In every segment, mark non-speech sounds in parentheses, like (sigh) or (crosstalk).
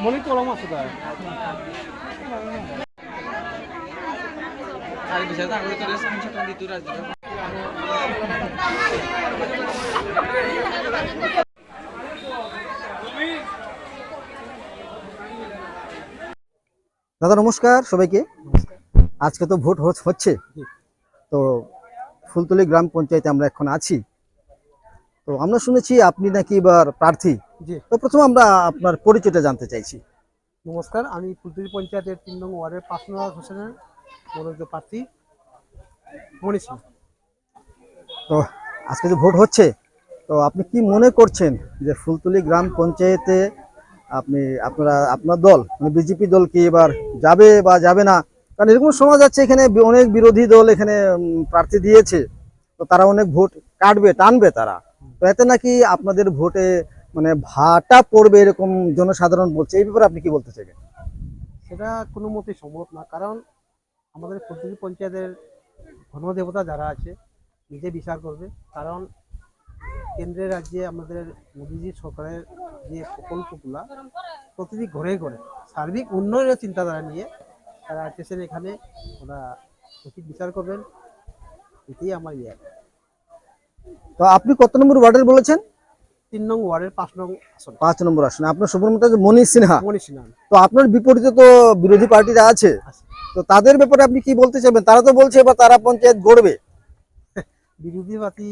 মনে কলম আছে juga. দাদা নমস্কার সবাইকে। আজকে তো ভোট হচ- হচ্ছে। তো ফুলতলি গ্রাম পঞ্চায়েতে আমরা এখন আছি। তো আমরা শুনেছি আপনি নাকি এবার প্রার্থী। জি। তো প্রথমে আমরা আপনার পরিচয়টা জানতে চাইছি। নমস্কার আমি ফুলতুলি পঞ্চায়েতের তিন নং ওয়ার্ডের পাঁচ নম্বর হোসেনের মনোনীত প্রার্থী মনীষ তো আজকে যে ভোট হচ্ছে তো আপনি কি মনে করছেন যে ফুলতলি গ্রাম পঞ্চায়েতে আপনি আপনারা আপনার দল মানে বিজেপি দল কি এবার যাবে বা যাবে না? কারণ এরকম শোনা যাচ্ছে এখানে অনেক বিরোধী দল এখানে প্রার্থী দিয়েছে। তো তারা অনেক ভোট কাটবে টানবে তারা। তো এতে নাকি আপনাদের ভোটে মানে ভাটা পড়বে এরকম জনসাধারণ বলছে, এই ব্যাপারে আপনি কি বলতে চাইবেন? সেটা কোনো মতেই সম্ভব না, কারণ আমাদের ফুলতুলি পঞ্চায়েতের গণদেবতা যারা আছে, নিজে বিচার করবে। কারণ কেন্দ্রের রাজ্যে আমাদের মোদীজি সরকারের যে প্রকল্পগুলা প্রতিটি ঘরে ঘরে সার্বিক উন্নয়নের চিন্তাধারা নিয়ে তারা আসতেছেন এখানে। ওরা সঠিক বিচার করবেন, এটাই আমার ইয়ে। তো আপনি কত নম্বর ওয়ার্ডের বলেছেন? তিন নং ওয়ার্ডের পাঁচ নং আসন। পাঁচ নম্বর আসনে। আপনার সুব্রমতা মনীষ সিনহা। মনীষ সিনহা। তো আপনার বিপরীতে তো বিরোধী পার্টিরা আছে। তো তাদের ব্যাপারে আপনি কি বলতে চাইবেন? তারা তো বলছে এবার তারা পঞ্চায়েত গড়বে। (laughs) বিরোধী পার্টি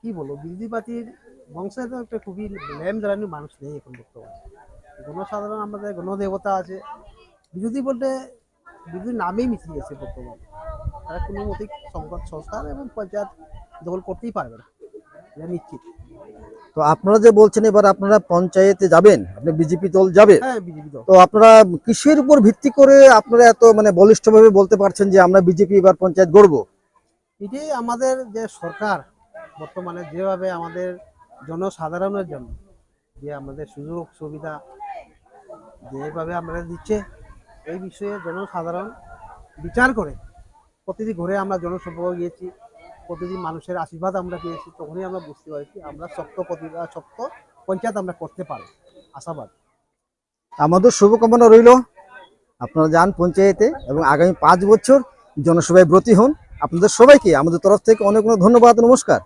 কি বলব? বিরোধী পার্টির বংশের তো একটা খুবই ল্যাম জ্বালানি মানুষ নেই এখন বর্তমানে। গণসাধারণ আমাদের গণদেবতা আছে। বিরোধী বলতে বিরোধী নামেই মিশিয়ে গেছে বর্তমানে। তারা কোনো মতেই সংবাদ সংস্থান এবং পঞ্চায়েত দখল করতেই পারবে না। তো আপনারা যে বলছেন এবার আপনারা পঞ্চায়েতে যাবেন আপনি বিজেপি দল যাবে হ্যাঁ তো আপনারা কিসের উপর ভিত্তি করে আপনারা এত মানে বলিষ্ঠভাবে বলতে পারছেন যে আমরা বিজেপি এবার পঞ্চায়েত গড়বো? এটাই আমাদের যে সরকার বর্তমানে যেভাবে আমাদের জনসাধারণের জন্য যে আমাদের সুযোগ সুবিধা যেভাবে আমরা দিচ্ছে এই বিষয়ে জনসাধারণ বিচার করে প্রতিটি ঘরে আমরা জনসম্পর্ক গিয়েছি। প্রতিটি মানুষের আশীর্বাদ আমরা পেয়েছি, তখনই আমরা বুঝতে পারছি আমরা শক্ত শক্ত পঞ্চায়েত আমরা করতে পারি আশাবাদ। আমাদের শুভকামনা রইল। আপনারা যান পঞ্চায়েতে এবং আগামী পাঁচ বছর জনসভায় ব্রতী হন। আপনাদের সবাইকে আমাদের তরফ থেকে অনেক অনেক ধন্যবাদ, নমস্কার।